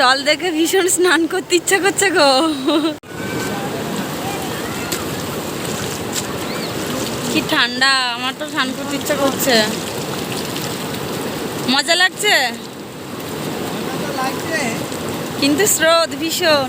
জল দেখে ভীষণ স্নান করতে ইচ্ছা করছে গো। কি ঠান্ডা, আমার তো স্নান করতে ইচ্ছা করছে। মজা লাগছে? কিন্তু স্রোত ভীষণ।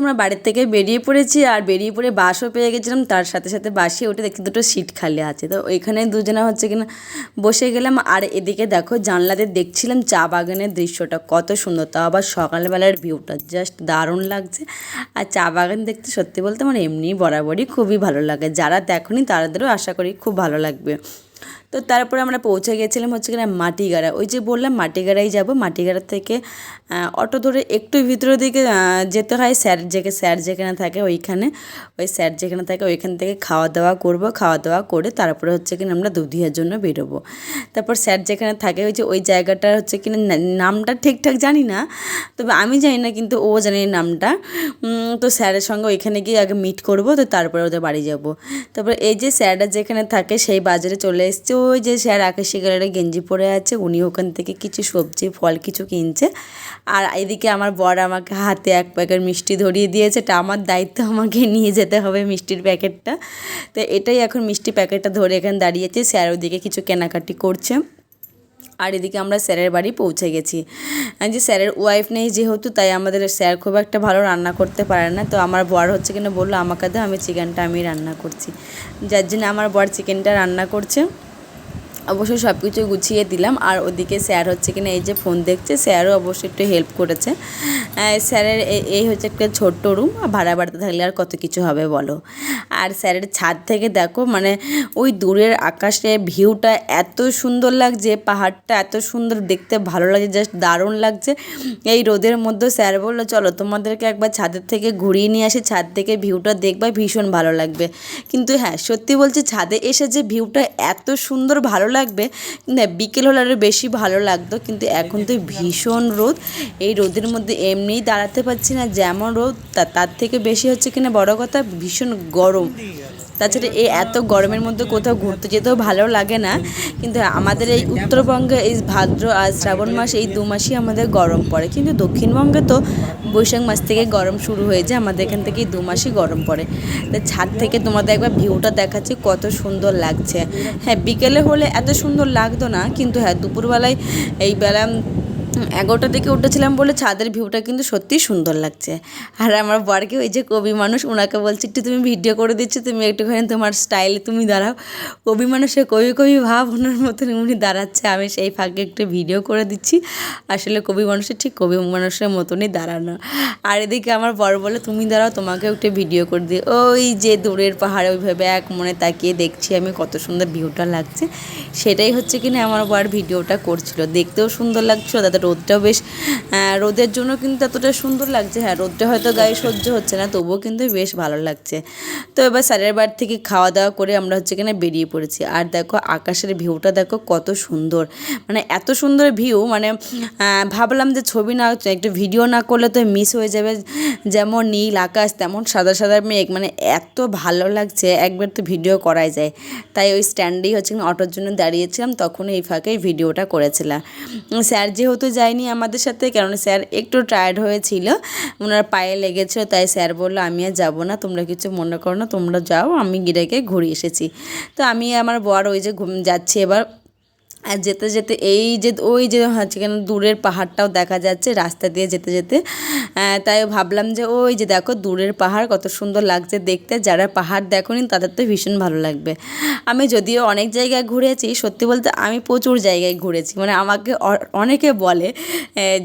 তোমরা বাড়ির থেকে বেরিয়ে পড়েছি আর বেরিয়ে পড়ে বাসও পেয়ে গেছিলাম। তার সাথে সাথে বাসে উঠে দেখি দুটো সিট খালি আছে। তো ওইখানে দুজনে হচ্ছে কিনা বসে গেলাম। আর এদিকে দেখো জানলাতে দেখছিলাম চা বাগানের দৃশ্যটা। কত সুন্দর। তা আবার সকালবেলার ভিউটা জাস্ট দারুণ লাগছে। আর চা বাগান দেখতে সত্যি বলতে আমার এমনি বরাবরই খুবই ভালো লাগে। যারা দেখনি তাদেরও আশা করি খুব ভালো লাগবে। তো তারপরে আমরা পৌঁছে গেছিলাম হচ্ছে কিনা মাটিগাড়া ওই যে বললাম মাটিগাড়াই যাব। মাটিগাড়া থেকে অটো ধরে একটু ভিতরের দিকে যেতে হয় স্যার যেকে স্যার যেখানে থাকে ওইখানে। ওই স্যার যেখানে থাকে ওইখান থেকে খাওয়া দাওয়া করব খাওয়া দাওয়া করে তারপরে হচ্ছে কিনা আমরা দুধিয়ার জন্য বেরোবো। তারপর স্যার যেখানে থাকে ওই যে ওই জায়গাটা হচ্ছে কিনা নামটা ঠিকঠাক জানি না, তবে আমি জানি না কিন্তু ও জানি নামটা। তো স্যারের সঙ্গে ওইখানে গিয়ে আগে মিট করব, তো তারপরে ওদের বাড়ি যাব। তারপর এই যে স্যারটা যেখানে থাকে সেই বাজারে চলে এসছে। ওই যে স্যার আকাশি কালারের গেঞ্জি পরে আছে, উনি ওখান থেকে কিছু সবজি, ফল কিছু কিনছে। আর এদিকে আমার বর আমাকে হাতে এক প্যাকেট মিষ্টি ধরিয়ে দিয়েছে। এটা আমার দায়িত্ব, আমাকে নিয়ে যেতে হবে মিষ্টির প্যাকেটটা। তো এটাই এখন মিষ্টি প্যাকেটটা ধরে এখানে দাঁড়িয়েছে। স্যার ওদিকে কিছু কেনাকাটি করছে। আর এদিকে আমরা স্যারের বাড়ি পৌঁছে গেছি। যে স্যারের ওয়াইফ নেই যেহেতু, তাই আমাদের স্যার খুব একটা ভালো রান্না করতে পারে না। তো আমার বর হচ্ছে কিনা বলল, আমাকে দাও, আমি চিকেনটা আমি রান্না করছি। যার জন্য আমার বর চিকেনটা রান্না করছে। অবশ্যই সব কিছু গুছিয়ে দিলাম। আর ওদিকে স্যার হচ্ছে কিনা এই যে ফোন দেখছে, স্যারও অবশ্যই একটু হেল্প করেছে। স্যারের এই হচ্ছে একটা ছোট্ট রুম ভাড়া বাড়িতে থাকলে আর কত কিছু হবে বলো? আর স্যারের ছাদ থেকে দেখো মানে ওই দূরের আকাশে ভিউটা এত সুন্দর লাগছে, পাহাড়টা এত সুন্দর দেখতে ভালো লাগছে জাস্ট দারুণ লাগছে। এই রোদের মধ্যে স্যার বলল, চলো তোমাদেরকে একবার ছাদের থেকে ঘুরিয়ে নিয়ে আসি, ছাদ থেকে ভিউটা দেখবা, ভীষণ ভালো লাগবে। কিন্তু হ্যাঁ সত্যি বলছি, ছাদে এসে যে ভিউটা এত সুন্দর ভালো লাগবে। বিকেল হলে আরও বেশি ভালো লাগতো, কিন্তু এখন তো ভীষণ রোদ। এই রোদের মধ্যে এমনিই দাঁড়াতে পারছি না, যেমন রোদ তার থেকে বেশি হচ্ছে কিনা বড় কথা, ভীষণ গরম। তাছাড়া এই এত গরমের মধ্যে কোথাও ঘুরতে যেতেও ভালো লাগে না। কিন্তু আমাদের এই উত্তরবঙ্গে এই ভাদ্র আর শ্রাবণ মাস এই দু মাসই আমাদের গরম পড়ে। কিন্তু দক্ষিণবঙ্গে তো বৈশাখ মাস থেকে গরম শুরু হয়ে যায়, আমাদের এখান থেকে দু মাসই গরম পড়ে। তা ছাদ থেকে তোমাদের একবার ভিউটা দেখাচ্ছি, কত সুন্দর লাগছে। হ্যাঁ বিকেলে হলে এত সুন্দর লাগতো না, কিন্তু হ্যাঁ দুপুরবেলায় এই বেলা এগারোটার দিকে উঠেছিলাম বলে ছাদের ভিউটা কিন্তু সত্যিই সুন্দর লাগছে। আর আমার বরকে ওই যে কবি মানুষ ওনাকে বলছি, একটু তুমি ভিডিও করে দিচ্ছ, তুমি একটুখানি তোমার স্টাইলে তুমি দাঁড়াও। কবি মানুষের কবি কবি ভাব ওনার মতন উনি দাঁড়াচ্ছে, আমি সেই ফাঁকে একটু ভিডিও করে দিচ্ছি। আসলে কবি মানুষের ঠিক কবি মানুষের মতনই দাঁড়ানো। আর এদিকে আমার বর বলে, তুমি দাঁড়াও তোমাকে একটু ভিডিও করে দিই ওই যে দূরের পাহাড়ে ওইভাবে এক মনে তাকিয়ে দেখছি আমি কত সুন্দর ভিউটা লাগছে। সেটাই হচ্ছে কিনা আমার বর ভিডিওটা করছিল। দেখতেও সুন্দর লাগছিল, তাতে রোদটাও বেশ রোদের জন্য কিন্তু এতটা সুন্দর লাগছে। হ্যাঁ রোদটা হয়তো গায়ে সহ্য হচ্ছে না, তবুও কিন্তু বেশ ভালো লাগছে। তো এবার স্যারের বাড়ি থেকে খাওয়া দাওয়া করে আমরা হচ্ছে কিনা বেরিয়ে পড়েছি। আর দেখো, আকাশের ভিউটা দেখো কত সুন্দর। মানে এত সুন্দর ভিউ মানে ভাবলাম যে ছবি না, একটু ভিডিও না করলে তো মিস হয়ে যাবে। যেমন নীল আকাশ, তেমন সাদা সাদা মেঘ মানে এত ভালো লাগছে, একবার তো ভিডিও করাই যায়। তাই ওই স্ট্যান্ডেই হচ্ছে অটোর জন্য দাঁড়িয়েছিলাম তখন এই ফাঁকে ভিডিওটা করেছিলাম। স্যার যেহেতু যায়নি আমাদের সাথে কারণ স্যার একটু টায়ার্ড হয়েছিল। ওনার পায়ে লেগেছিল, তাই স্যার বলল, আমি আর যাব না, তোমরা কিছু মনে করো না, তোমরা যাও, আমি গিরেকে ঘুরে এসেছি। তো আমি আমার বর ওই যে ঘুম যাচ্ছি, এবার আর যেতে যেতে এই যে, ওই যে হচ্ছে কেন দূরের পাহাড়টাও দেখা যাচ্ছে, রাস্তা দিয়ে যেতে যেতে। তাই ভাবলাম যে, ওই যে দেখো দূরের পাহাড়, কত সুন্দর লাগছে দেখতে। যারা পাহাড় দেখোনি, তাদের তো ভীষণ ভালো লাগবে। আমি যদিও অনেক জায়গায় ঘুরেছি, সত্যি বলতে আমি প্রচুর জায়গায় ঘুরেছি। মানে আমাকে অনেকে বলে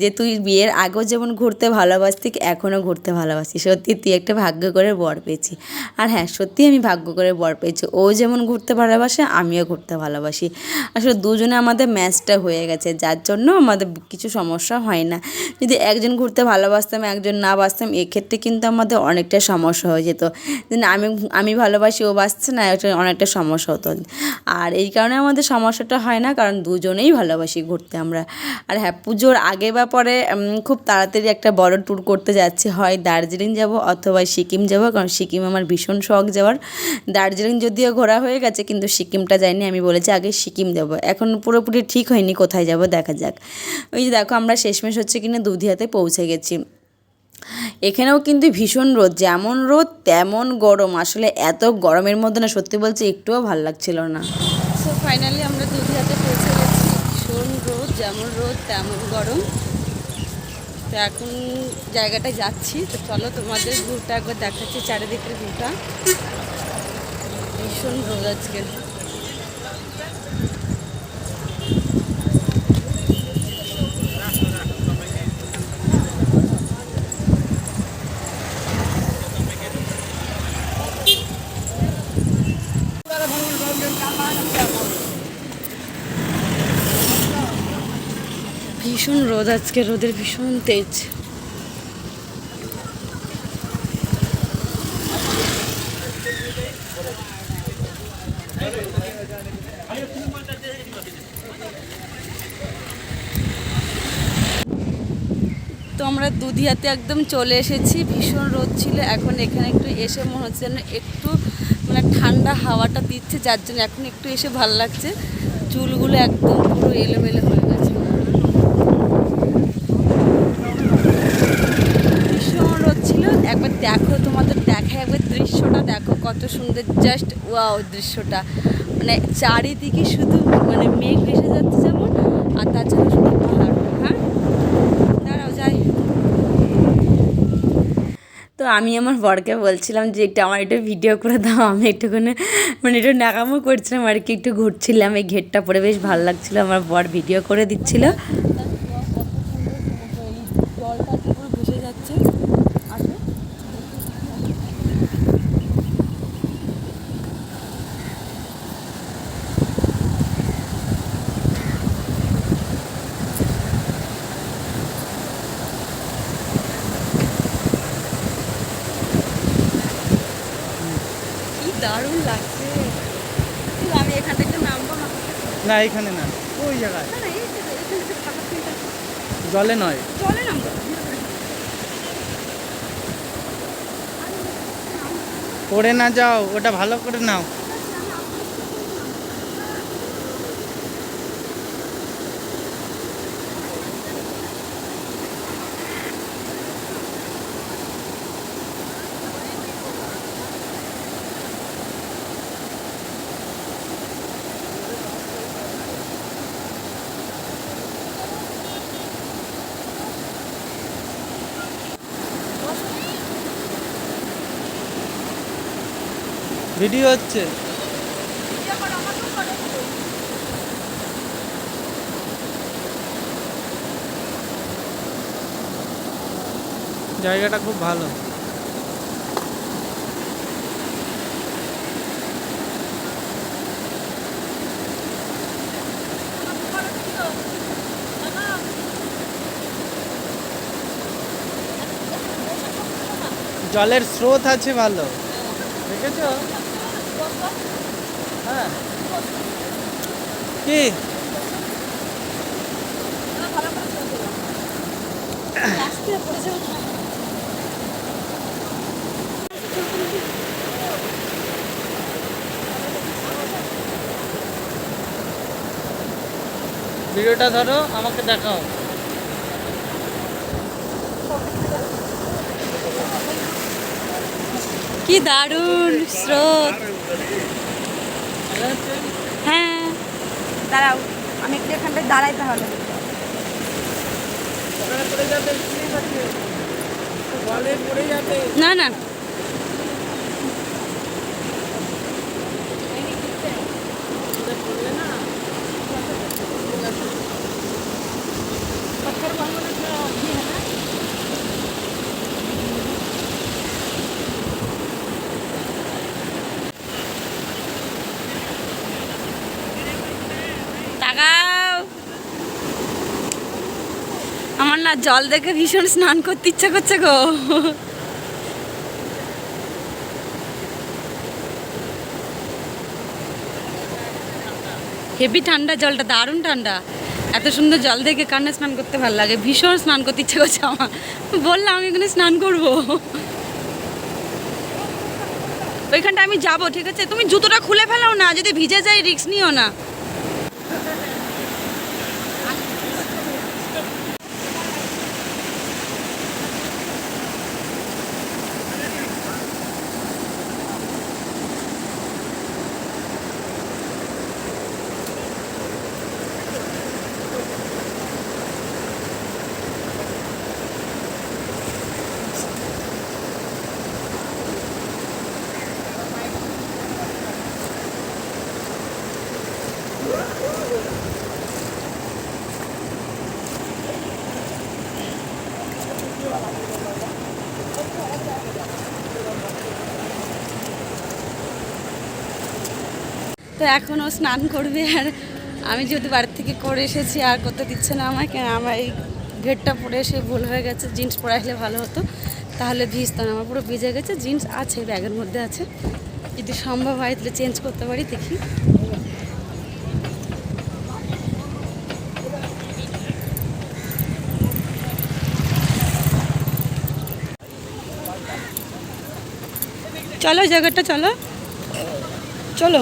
যে তুই বিয়ের আগেও যেমন ঘুরতে ভালোবাসতি এখনও ঘুরতে ভালোবাসি সত্যি তুই একটা ভাগ্য করে বর পেয়েছি। আর হ্যাঁ সত্যি আমি ভাগ্য করে বর পেয়েছি। ও যেমন ঘুরতে ভালোবাসে, আমিও ঘুরতে ভালোবাসি। আসলে দুজনে আমাদের ম্যাচটা হয়ে গেছে, যার জন্য আমাদের কিছু সমস্যা হয় না। যদি একজন ঘুরতে ভালোবাসতাম, একজন না বাসতাম, এক্ষেত্রে কিন্তু আমাদের অনেকটা সমস্যা হয়ে যেত। আমি আমি ভালোবাসি, ও বাসছে না অনেকটা সমস্যা হতো। আর এই কারণে আমাদের সমস্যাটা হয় না, কারণ দুজনেই ভালোবাসি ঘুরতে আমরা। আর হ্যাঁ পুজোর আগে বা পরে খুব তাড়াতাড়ি একটা বড় ট্যুর করতে যাচ্ছি। হয় দার্জিলিং যাব অথবা সিকিম যাব, কারণ সিকিম আমার ভীষণ শখ যাওয়ার। দার্জিলিং যদিও ঘোরা হয়ে গেছে, কিন্তু সিকিমটা যাইনি, আমি বলেছি আগে সিকিম যাব। এখন পুরোপুরি ঠিক হয়নি, কোথায় যাব দেখা যাক। ওই যে দেখো, আমরা শেষমেশ হচ্ছে কিনা দুধিয়াতে পৌঁছে গেছি। এখানেও কিন্তু ভীষণ রোদ, যেমন রোদ তেমন গরম। আসলে এত গরমের মধ্যে না, সত্যি বলছি একটুও ভালো লাগছিল না। সো ফাইনালি আমরা দুধিয়াতে পৌঁছে গেছি। ভীষণ রোদ, যেমন রোদ তেমন গরম। তো এখন জায়গাটায় যাচ্ছি। তো চলো তোমাদের ভিউটা একবার দেখাচ্ছি, চারিদিকের ভিউটা ভীষণ রোদ আজকে ভীষণ রোদ, আজকে রোদের ভীষণ তেজ। তো আমরা দুধিয়াতে একদম চলে এসেছি, ভীষণ রোদ ছিল, এখন এখানে একটু এসে মনে হচ্ছে যেন একটু মানে ঠান্ডা হাওয়াটা দিচ্ছে, যার জন্য এখন একটু এসে ভালো লাগছে। চুলগুলো একদম পুরো এলোমেলো হয়ে গেছে ভীষণ রোদ ছিল একবার দেখো, তোমাদের দেখা একবার দৃশ্যটা, দেখো কত সুন্দর জাস্ট ওয়াও দৃশ্যটা। মানে চারিদিকে শুধু মানে মেঘ ভেসে যাচ্ছে যেমন, আর তাছাড়া শুধু পাহাড়। হ্যাঁ? দাঁড়াও, যাই। তো আমি আমার বরকে বলছিলাম যে একটু আমার একটু ভিডিও করে দাও, আমি একটুখানি মানে একটু নাকামো করছিলাম আর কি, একটু ঘুরছিলাম। এই ঘেরটা পরে বেশ ভালো লাগছিল, আমার বর ভিডিও করে দিচ্ছিল জলটা কি পুরো ভেসে যাচ্ছে আসো কি দারুণ লাগছে। আমি এখান থেকে নামবো না। এখানে না। ওই জায়গায়। জলে নয়। জলে নামবো। পড়ে না যাও ওটা ভালো করে নাও। ভিডিও হচ্ছে। জায়গাটা খুব ভালো। জলের স্রোত আছে ভালো। দেখেছ? হ্যাঁ কি ভিডিওটা ধরো আমাকে দেখাও। কি দারুণ স্রোত। হ্যাঁ। দাঁড়াও আমি একটু এখানটায় দাঁড়াই তাহলে। না না। আমার জল দেখে ভীষণ স্নান করতে ইচ্ছা করছে গো। হেভি ঠান্ডা জলটা, দারুণ ঠান্ডা। এত সুন্দর জল দেখে কান্না স্নান করতে ভালো লাগে। ভীষণ স্নান করতে ইচ্ছা করছে আমার। বললাম আমি এখানে স্নান করব। ওইখানটা আমি যাব, ঠিক আছে? তুমি জুতোটা খুলে ফেলাও না, যদি ভিজে যায় রিক্স নিও না। তো এখনও স্নান করবে আর আমি যেহেতু বাড়ির থেকে করে এসেছি, আর করতে দিচ্ছে না আমাকে, আমার এই ঘেরটা পরে এসে ভুল হয়ে গেছে, জিন্স পরে আসলে ভালো হতো। তাহলে ভিজতো না, আমার পুরো ভিজে গেছে, জিন্স আছে, ব্যাগের মধ্যে আছে। যদি সম্ভব হয় তাহলে চেঞ্জ করতে পারি, দেখি। চলো জায়গাটা চলো। চলো।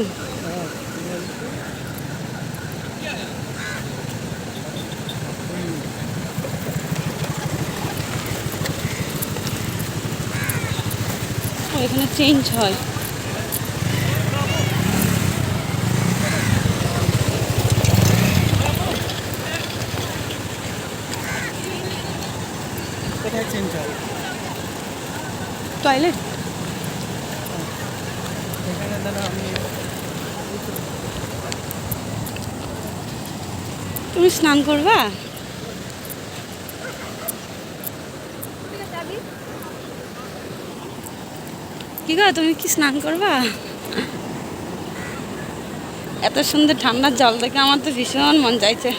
এখানে চেঞ্জ হয়। কোথায় চেঞ্জ হবে টয়লেট এখানে দাদা আমি তুমি স্নান করবা? কি গো তুমি কি স্নান করবা? এত সুন্দর ঠান্ডার জল দেখে আমার তো ভীষণ মন চাইছে।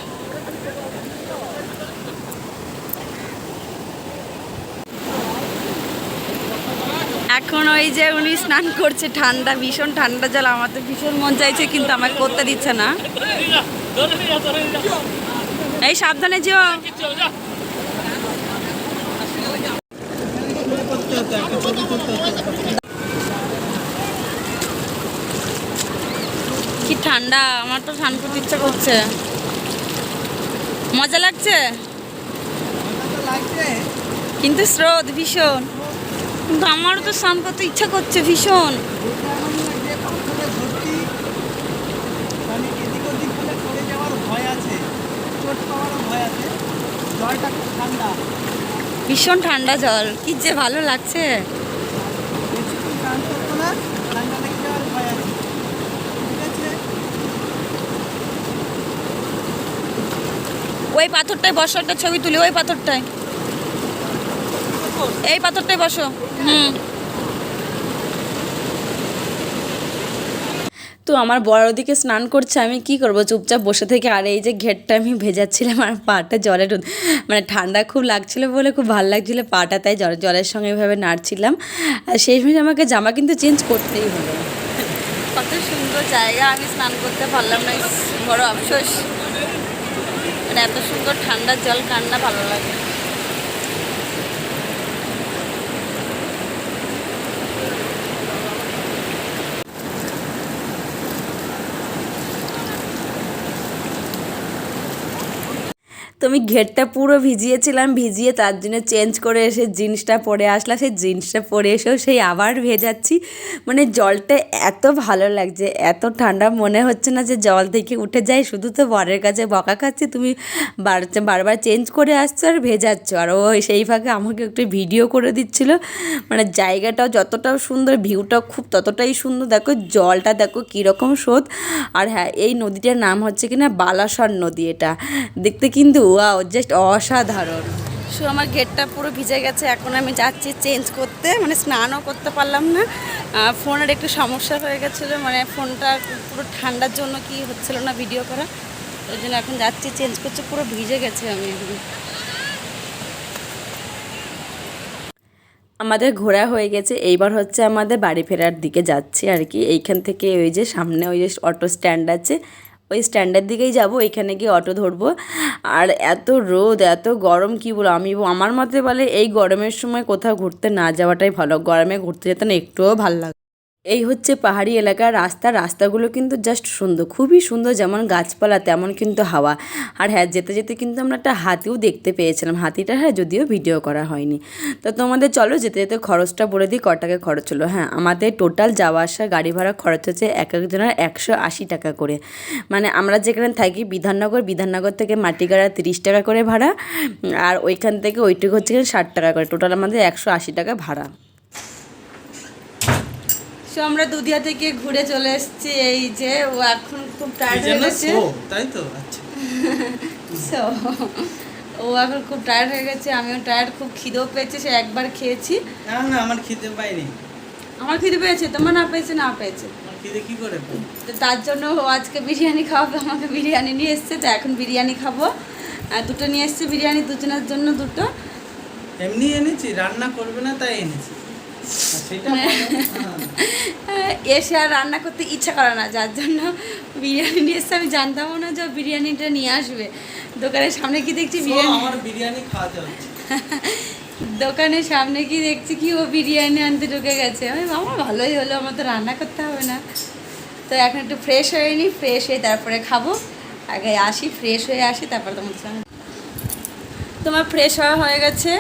এখন ওই যে উনি স্নান করছে ঠান্ডা ভীষণ ঠান্ডা জল আমার তো ভীষণ মন চাইছে কিন্তু আমাকে করতে দিচ্ছে না। এই সাবধানে যেও করতে হতো একটা ছবি করতে হতো কি ঠান্ডা, আমার তো স্নান করতে ইচ্ছা করছে। মজা লাগছে? কিন্তু স্রোত, ভীষণ। কিন্তু আমারও তো স্নান করতে ইচ্ছা করছে, ভীষণ। ভীষণ ঠান্ডা জল, কি যে ভালো লাগছে বেশিক্ষণ স্নান করব না ঠান্ডা লেগে যাওয়ার ভয় আছে ঠিক আছে ওই পাথরটায় বসো একটা ছবি তুলি ওই পাথরটায়। এই পাথরটায় বসো হুম। তো আমার বড় ওদিকে স্নান করছে আমি কি করব? চুপচাপ বসে থেকে আর এই যে ঘেরটা আমি ভেজাচ্ছিলাম আর পাটা জলে মানে ঠান্ডা খুব লাগছিল বলে খুব ভালো লাগছিল পাটা তাই জল জলের সঙ্গে এভাবে নাড়ছিলাম। আর সেই সময় আমাকে জামা কিন্তু চেঞ্জ করতেই হলো। কত সুন্দর জায়গা আমি স্নান করতে পারলাম না বড় আফসোস। এত সুন্দর ঠান্ডা জল কান্না ভালো লাগে। তো আমি ঘেরটা পুরো ভিজিয়েছিলাম, ভিজিয়ে তার জন্য চেঞ্জ করে এসে জিন্সটা পরে আসলাম সেই জিন্সটা পরে এসেও সেই আবার ভেজাচ্ছি। মানে জলটা এত ভালো লাগছে, এত ঠান্ডা মনে হচ্ছে না যে জল থেকে উঠে যাই শুধু তো বরের কাছে বকা খাচ্ছি, তুমি বার, বারবার চেঞ্জ করে আসছো আর ভেজাচ্ছ। আর ও সেই ফাঁকে আমাকে একটু ভিডিও করে দিচ্ছিল। মানে জায়গাটাও যতটাও সুন্দর ভিউটাও খুব ততটাই সুন্দর। দেখো জলটা দেখো কীরকম স্রোত। আর হ্যাঁ এই নদীটার নাম হচ্ছে কিনা বালাসর নদী এটা। দেখতে কিন্তু ওয়াও জাস্ট অসাধারণ। সো আমার গেটটা পুরো ভিজে গেছে এখন আমি যাচ্ছি চেঞ্জ করতে মানে স্নানও করতে পারলাম না। ফোনের একটু সমস্যা হয়ে গেছিল মানে ফোনটা পুরো ঠান্ডার জন্য কি হচ্ছিল না ভিডিও করা। ওই জন্য এখন যাচ্ছি চেঞ্জ করতে পুরো ভিজে গেছে আমি। এখন আমাদের ঘোরা হয়ে গেছে এইবার হচ্ছে আমাদের বাড়ি ফেরার দিকে যাচ্ছি আর কি। এইখান থেকে ওই যে সামনে ওই যে অটো স্ট্যান্ড আছে ওই স্ট্যান্ডের দিকেই যাব, এখানে গিয়ে অটো ধরবো। আর এত রোদ, এত গরম, কি বলো আমি আমার মতে বলে এই গরমের সময় কোথাও ঘুরতে না যাওয়াটাই ভালো। গরমে ঘুরতে যেতে না, একটুও ভালো লাগে এই হচ্ছে পাহাড়ি এলাকার রাস্তা। রাস্তাগুলো কিন্তু জাস্ট সুন্দর, খুবই সুন্দর, যেমন গাছপালা, তেমন কিন্তু হাওয়া। আর হ্যাঁ যেতে যেতে কিন্তু আমরা একটা হাতিও দেখতে পেয়েছিলাম। হাতিটা হ্যাঁ যদিও ভিডিও করা হয়নি। তো তোমাদের চলো যেতে যেতে খরচটা বলে দিই, ক টাকা খরচ হলো। হ্যাঁ আমাদের টোটাল যাওয়া আসা গাড়ি ভাড়া খরচ হচ্ছে এক একজনের একশো আশি টাকা করে। মানে আমরা যেখানে থাকি, বিধাননগর বিধাননগর থেকে মাটিগাড়া তিরিশ টাকা করে ভাড়া। আর ওইখান থেকে ওইটুকু হচ্ছে ষাট টাকা করে। টোটাল আমাদের একশো আশি টাকা ভাড়া। সো আমরা দুধিয়া থেকে ঘুরে চলে এসেছি। এই যে ও এখন খুব টায়ার্ড হয়ে গেছে। তাই তো? আচ্ছা। ও এখন খুব টায়ার্ড হয়ে গেছে। আমিও টায়ার্ড খুব খিদেও পেয়েছে। সে একবার খেয়েছি। না না আমার খিদে পাইনি। আমার খিদে পেয়েছে? তোমার না পেয়েছে? না পেয়েছে। খিদে কি করে তো তার জন্য ও আজকে বিরিয়ানি খাওয়াবে আমাকে বিরিয়ানি নিয়ে এসছে। তো এখন বিরিয়ানি খাব। আর দুটো নিয়ে এসছে বিরিয়ানি দুজনের জন্য দুটো। এমনি এনেছি রান্না করবে না তাই এনেছি। এসে আর রান্না করতে ইচ্ছা করে না যার জন্য বিরিয়ানি নিয়ে এসছে। আমি জানতামও না যে বিরিয়ানিটা নিয়ে আসবে। দোকানের সামনে কি দেখছি বিরিয়ানি? বিরিয়ানি দোকানের সামনে কি দেখছি কি ও বিরিয়ানি আনতে ঢুকে গেছে। আমি বাবা ভালোই হলো আমার তো রান্না করতে হবে না। তো এখন একটু ফ্রেশ হয়ে নিই ফ্রেশ হয়ে তারপরে খাব। আগে আসি ফ্রেশ হয়ে আসি তারপর তোমার তোমার ফ্রেশ হওয়া হয়ে গেছে।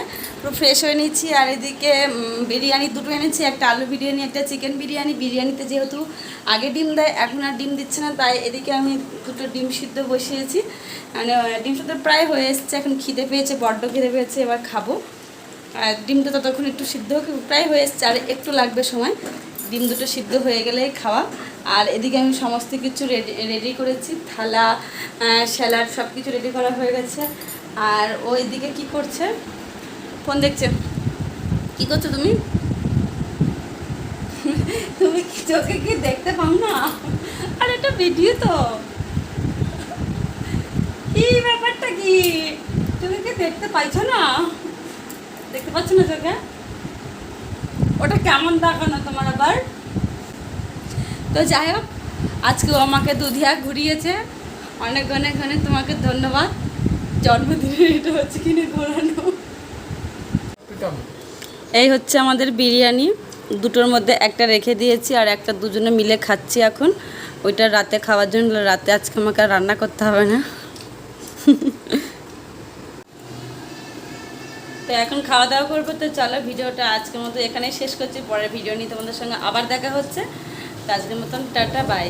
পুরো ফ্রেশ হয়ে নিচ্ছি। আর এদিকে বিরিয়ানি দুটো এনেছি, একটা আলু বিরিয়ানি, একটা চিকেন বিরিয়ানি। বিরিয়ানিতে যেহেতু আগে ডিম দেয়, এখন আর ডিম দিচ্ছে না, তাই এদিকে আমি দুটো ডিম সিদ্ধ বসিয়েছি। মানে ডিম সিদ্ধ প্রায় হয়ে এসছে, এখন খিদে পেয়েছে, বড্ড খিদে পেয়েছে, এবার খাব। আর ডিমটা ততক্ষণ একটু সিদ্ধ প্রায় হয়ে এসছে, আর একটু লাগবে সময়। ডিম দুটো সিদ্ধ হয়ে গেলে খাওয়া। আর এদিকে আমি সমস্ত কিছু রেডি রেডি করেছি, থালা স্যালাড সব কিছু রেডি করা হয়ে গেছে। আর ও এদিকে কি করছে? ফোন দেখছে। কি করছ তুমি? তুমি কি চোখে কি দেখতে পাও না? আর এটা ভিডিও তো। কি ব্যাপারটা কি? তুমি কি দেখতে পাইছো না? দেখতে পাচ্ছ না চোখে? ওটা কেমন দেখানো তোমার আবার? তো যাই হোক আজকে আমাকে দুধিয়া ঘুরিয়েছে। অনেক অনেক অনেক তোমাকে ধন্যবাদ। জন্মদিনের এটা হচ্ছে কিনে ঘোরানো। এই হচ্ছে আমাদের বিরিয়ানি। দুটোর মধ্যে একটা রেখে দিয়েছি আর একটা দুজনে মিলে খাচ্ছি এখন। ওইটা রাতে খাওয়ার জন্য, রাতে আজকে আমাকে আর রান্না করতে হবে না। তো এখন খাওয়া দাওয়া করব। তো চলো ভিডিওটা আজকের মতো এখানেই শেষ করছি। পরের ভিডিও নিয়ে তোমাদের সঙ্গে আবার দেখা হচ্ছে। তো আজকের মতন টাটা, বাই।